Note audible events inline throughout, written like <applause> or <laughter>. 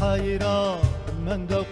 hayran, men de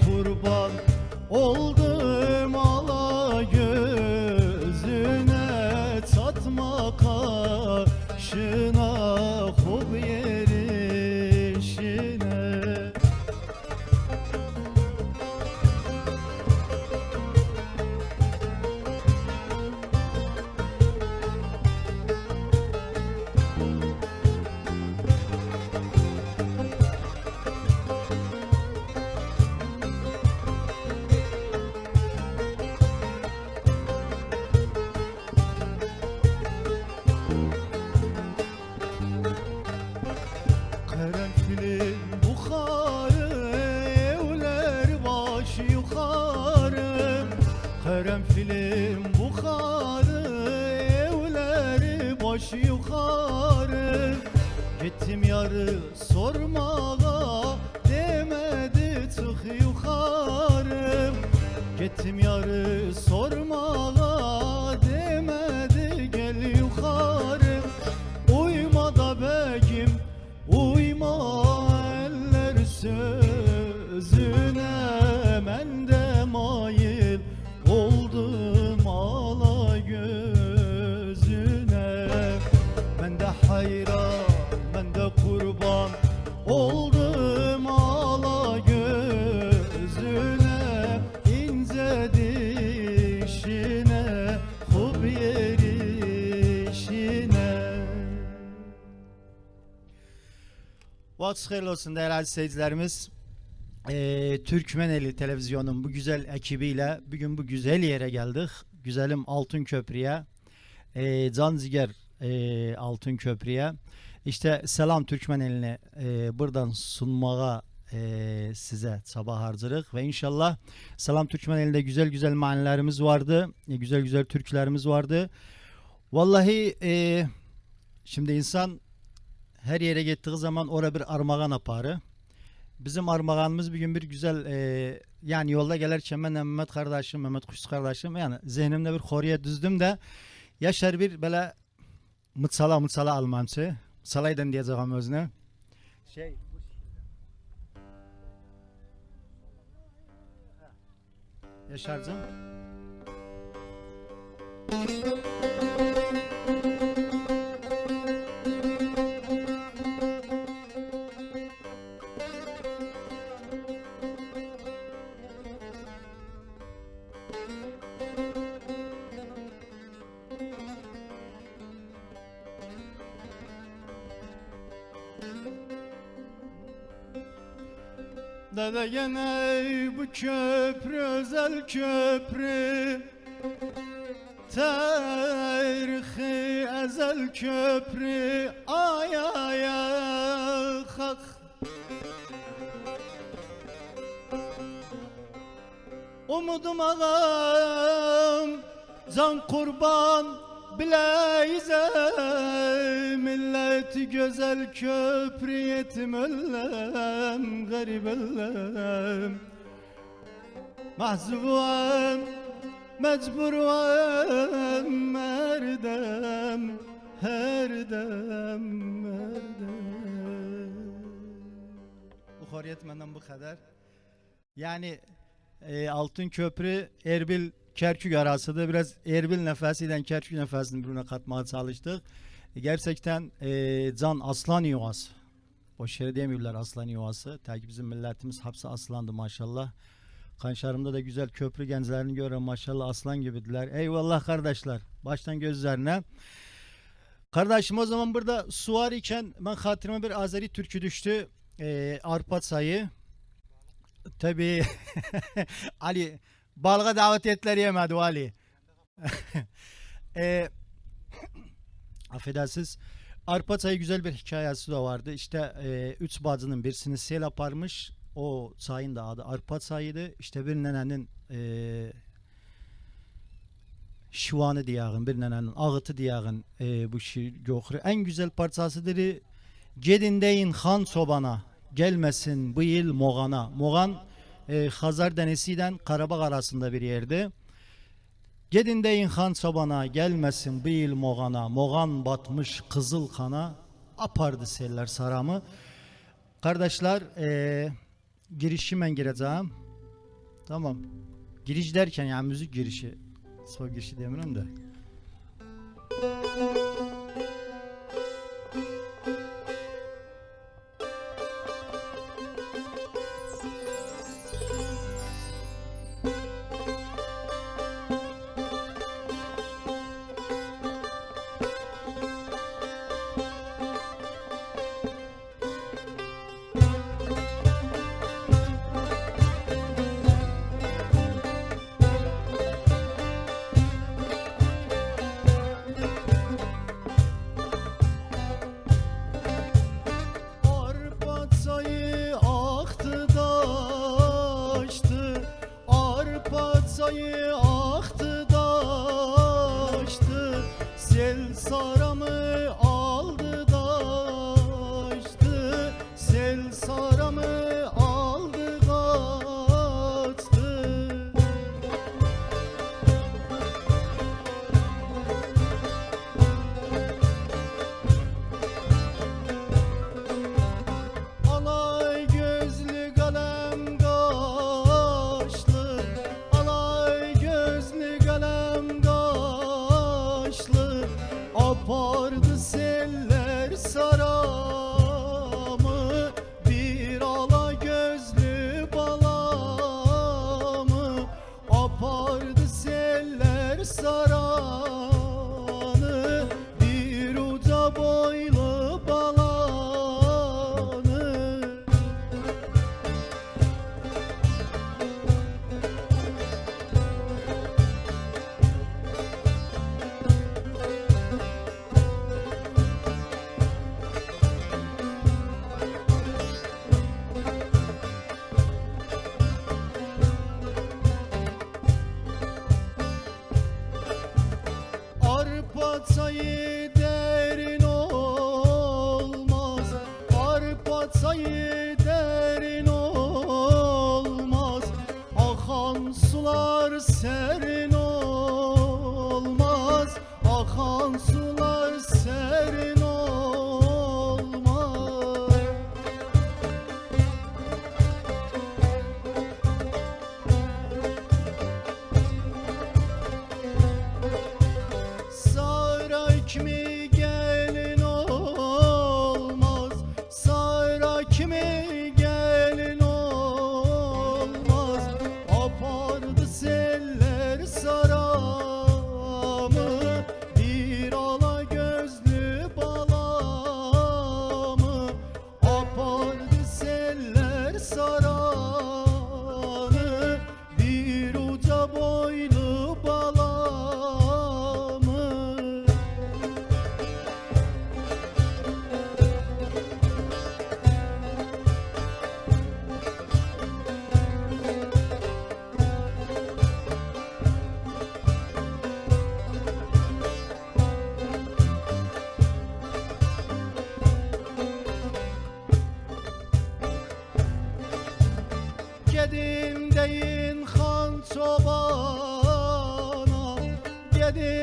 Karanfilin buharı evler baş yukarı. Karanfilin buharı evler baş yukarı. Gittim yarı sormağa demedi çık yukarı. Gittim yarı sormağa Vakti hayırlı olsun değerli seyircilerimiz. Ee, Türkmeneli Televizyon'un bu güzel ekibiyle bugün bu güzel yere geldik. Güzelim Altın Köprü'ye. Ee, Zanziger e, Altın Köprü'ye. İşte selam Türkmeneli'ne e, buradan sunmağa e, size sabah harcırık ve inşallah selam Türkmeneli'nde güzel güzel manilerimiz vardı. e, güzel güzel türkülerimiz vardı. Vallahi e, şimdi insan her yere gittiği zaman orada bir armağan aparı. Bizim armağanımız bir gün bir güzel e, yani yolda gelirken ben Mehmet kardeşim, Mehmet Kuş kardeşim yani zihnimde bir koruya düzdüm de yaşar bir böyle mıtsala mıtsala Almansı. Salaydan diyeceğim özüne. Şey Yaşar'cığım. Dede gene bu köprü özel köprü. Tarihi ezel köprü Ay ay ay hak. Umudum ağam Can kurban Bileyze Milleti güzel köprü yetim öllem Garip öllem Mahzubum Mecburum Erdem Herdem Erdem Bu horiyet benden bu kadar. Yani e, Altın Köprü Erbil Kerkük arasında biraz Erbil nefesiyle Kerkük nefesini birbirine katmaya çalıştık. E, gerçekten e, can aslan yuvası. Boş yere demiyorlar aslan yuvası. Ta ki bizim milletimiz hapse aslandı maşallah. Kanşarımda da güzel köprü gençlerini görüyorum maşallah aslan gibidiler. Eyvallah kardeşler. Baştan gözlerine. Kardeşim o zaman burada su var iken ben hatırıma bir Azeri türkü düştü. Ee, Arpa sayı. Tabi <laughs> Ali balga davetiyetleri yemedi o Ali. <laughs> ee, <clears throat> affedersiniz. Arpa sayı güzel bir hikayesi de vardı. İşte e, üç bacının birisini sel aparmış. O sayın da adı Arpa sayıydı. İşte bir nenenin e, şivanı diyağın, bir nenenin ağıtı diyağın e, bu şiir göğürü. En güzel parçasıdır. Gedindeyin han sobana, gelmesin bu yıl Moğan'a. Moğan e, Hazar Denesi'den Karabağ arasında bir yerde. Gedindeyin han sobana, gelmesin bu yıl Moğan'a. Moğan batmış kızıl kana, apardı seller saramı. Kardeşler, e, girişi ben gireceğim. Tamam. Giriş derken yani müzik girişi. Sol girişi demiyorum da.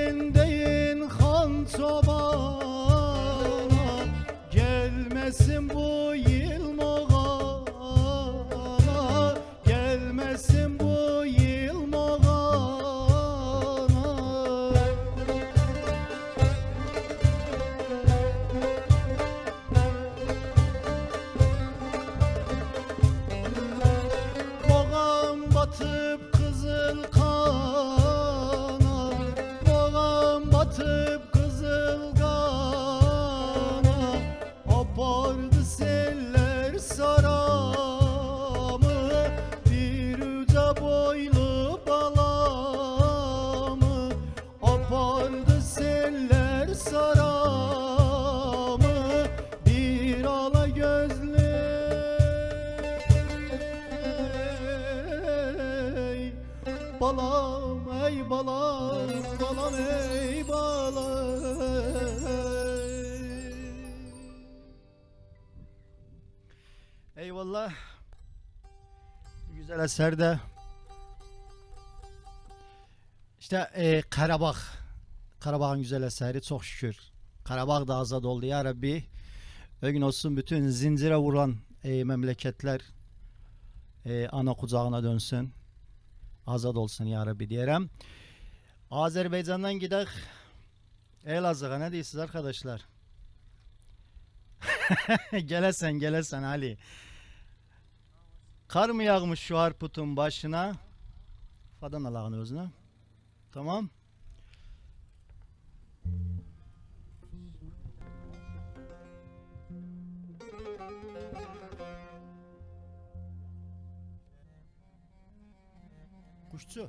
end. Balam ey balam Eyvallah. Bu güzel eserde işte e, Karabağ. Karabağ'ın güzel eseri çok şükür. Karabağ da azad oldu. Ya Rabbi o gün olsun bütün zincire vuran e, memleketler e, ana kucağına dönsün azad olsun ya Rabbi diyerem. Azerbaycan'dan gidek Elazığ'a ne diyorsunuz arkadaşlar? <laughs> gelesen gelesen Ali. Kar mı yağmış şu harputun başına? Fadan Allah'ın özüne. Tamam. kush çë?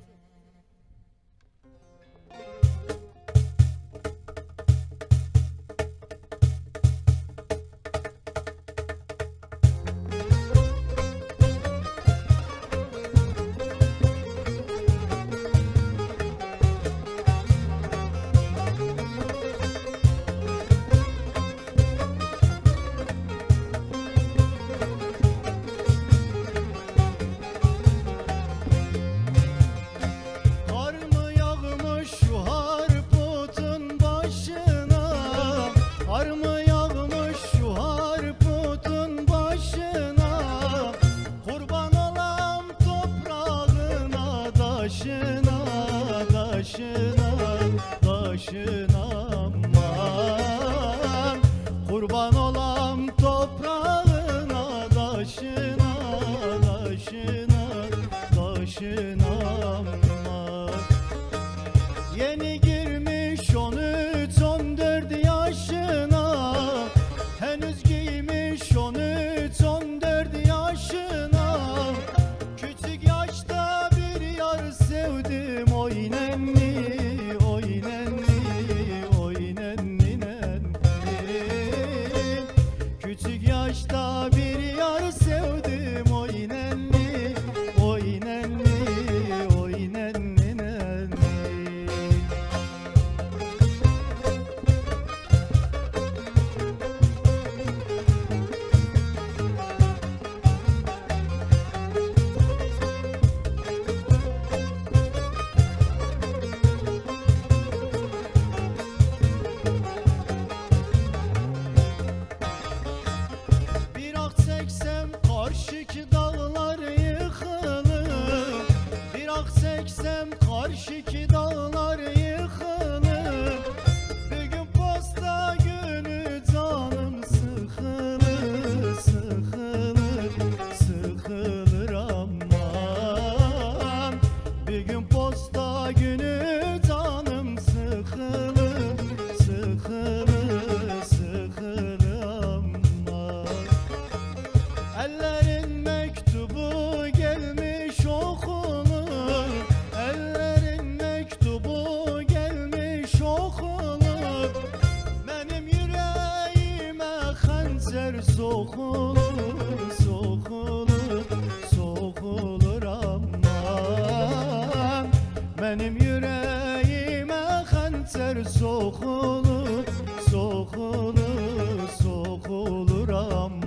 Benim yüreğime hançer sokulur Sokulur, sokulur aman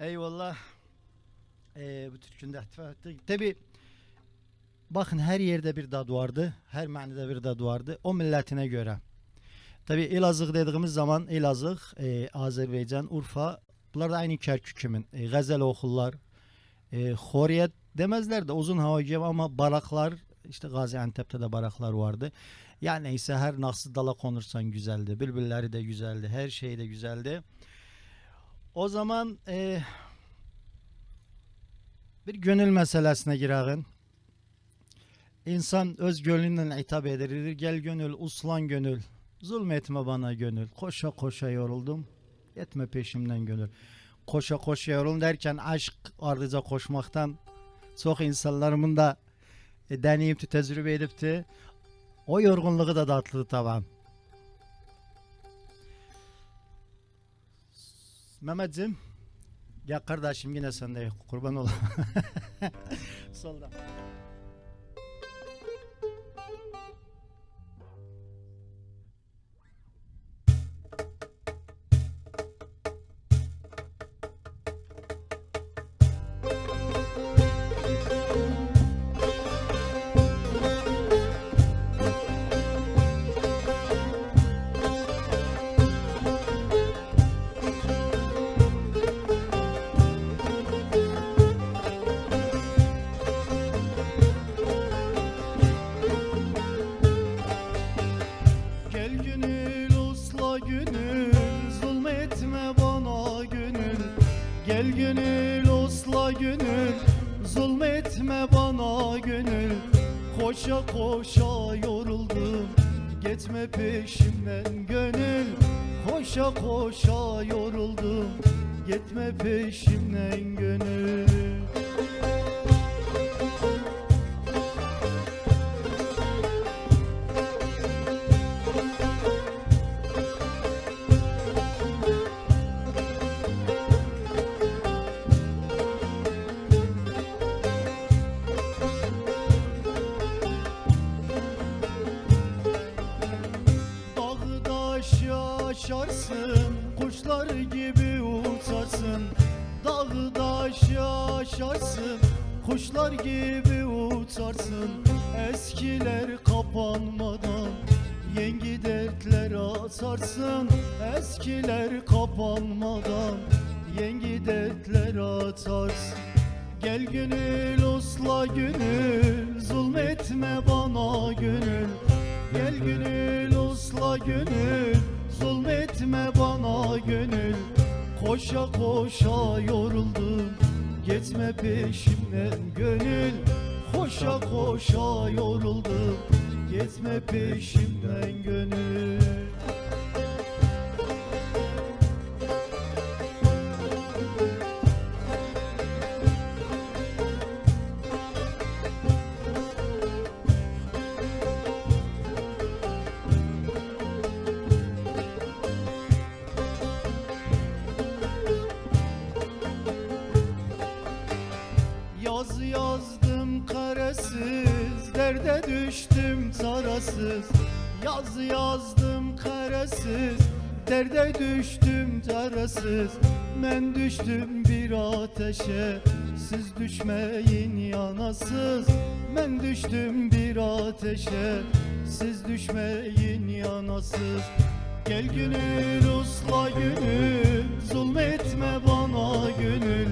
Eyvallah. Ee, bu türkünü de. Tabi bakın her yerde bir dad vardı. Her manada bir dad vardı. O milletine göre. Tabi Elazığ dediğimiz zaman Elazığ, e, Azerbaycan, Urfa bunlar da aynı Kerkük'ümün. E, gazel okullar, e, horiyet demezler de uzun hava gibi ama baraklar işte Gaziantep'te de baraklar vardı. Yani neyse her nasıl dala konursan güzeldi. Bülbülleri de güzeldi. Her şey de güzeldi. O zaman e, bir gönül meselesine girelim. İnsan öz gönlünden hitap eder. Gel gönül, uslan gönül. Zulmetme bana gönül. Koşa koşa yoruldum. Etme peşimden gönül. Koşa koşa yoruldum derken aşk ardıca koşmaktan çok insanlarımın da e, deneyip tecrübe edipti. O yorgunluğu da tatlı tamam. Mehmetciğim ya kardeşim yine sende kurban olayım. <laughs> Solda. Koşa yoruldum. Gitme peşimden Koşa yoruldum Gitme peşimden gönül. Koşa koşa yoruldum Gitme peşimden gönül düştüm bir ateşe Siz düşmeyin yanasız. Ben düştüm bir ateşe Siz düşmeyin yanasız. Gel gönül usla gönül Zulmetme bana gönül.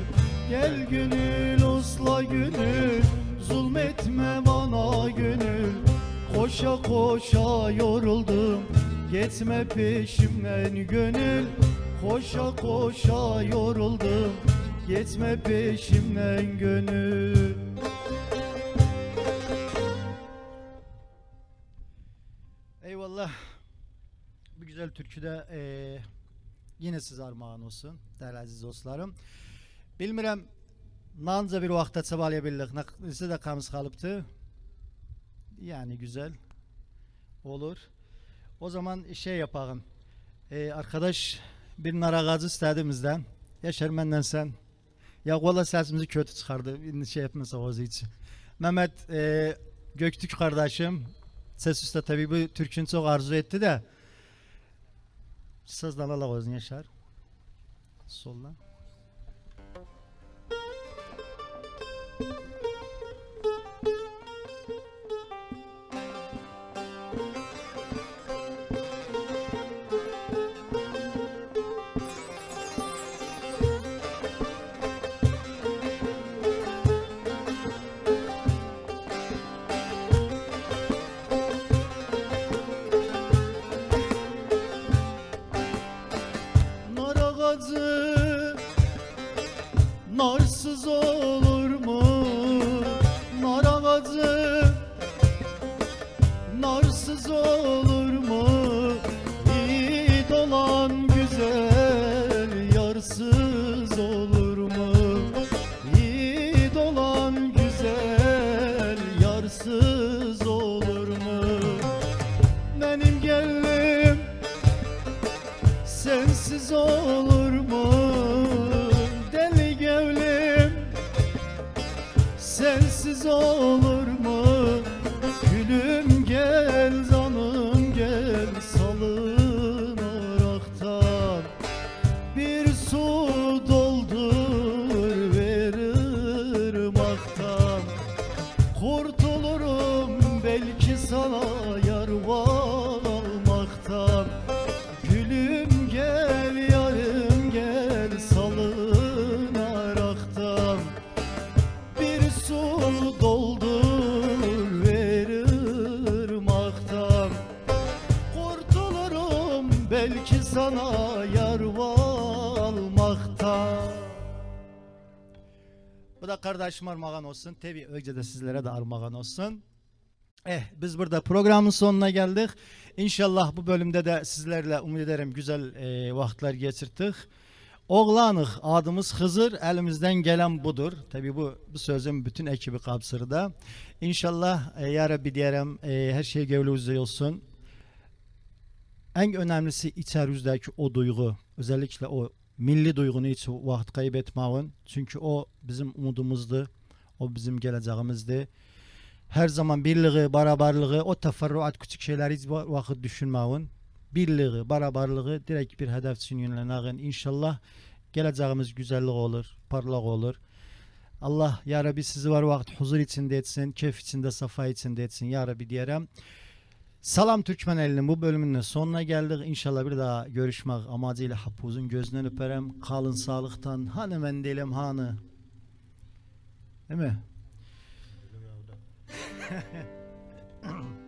Gel gönül usla gönül Zulmetme bana gönül. Koşa koşa yoruldum Gitme peşimden gönül Koşa koşa yoruldum Gitme peşimden gönül Eyvallah bu güzel türküde eee yine siz armağan olsun değerli aziz dostlarım. Bilmirəm nanca bir vaxta çabalayabildik. Nəsə də kamız kalıptı. Yani güzel olur. O zaman şey yapalım. Eee, arkadaş bir nar ağacı istədiyimizdən Yaşar məndən sən ya valla sesimizi kötü çıkardı. Şey yapmasa o için. Mehmet eee Göktürk kardeşim ses üstte tabii bu türkünü çok arzu etti de Sazdan ala gözün Yaşar. Soldan. Narsız olur mu? Olan güzel yarsız olur mu? Olan güzel yarsız olur mu? Benim gelinim Sensiz olur mu deli gevlim Sensiz olur kardeşim armağan olsun. Tabi önce de sizlere de armağan olsun. Eh biz burada programın sonuna geldik. İnşallah bu bölümde de sizlerle umut ederim güzel e, vakitler geçirdik. Oğlanık adımız Hızır elimizden gelen budur. Tabi bu, bu sözün bütün ekibi kapsırda. İnşallah e, ya Rabbi diyelim e, her şey gönlünüzde olsun. En önemlisi içerizdeki o duygu. Özellikle o milli duygunu hiç vakit kaybetmeyin. Çünkü o bizim umudumuzdu. O bizim geleceğimizdi. Her zaman birliği, beraberliği, o teferruat küçük şeyleri hiç va- vakit düşünmeyin. Birliği, beraberliği direkt bir hedef için yönleneyin. İnşallah geleceğimiz güzellik olur, parlak olur. Allah ya Rabbi sizi var vakit huzur içinde etsin, keyif içinde, safa içinde etsin ya Rabbi diyerem. Salam Türkmen elinin bu bölümünün sonuna geldik. İnşallah bir daha görüşmek amacıyla hapuzun gözünden öperim. Kalın sağlıktan. Hani ben değilim hanı. Değil mi? <laughs>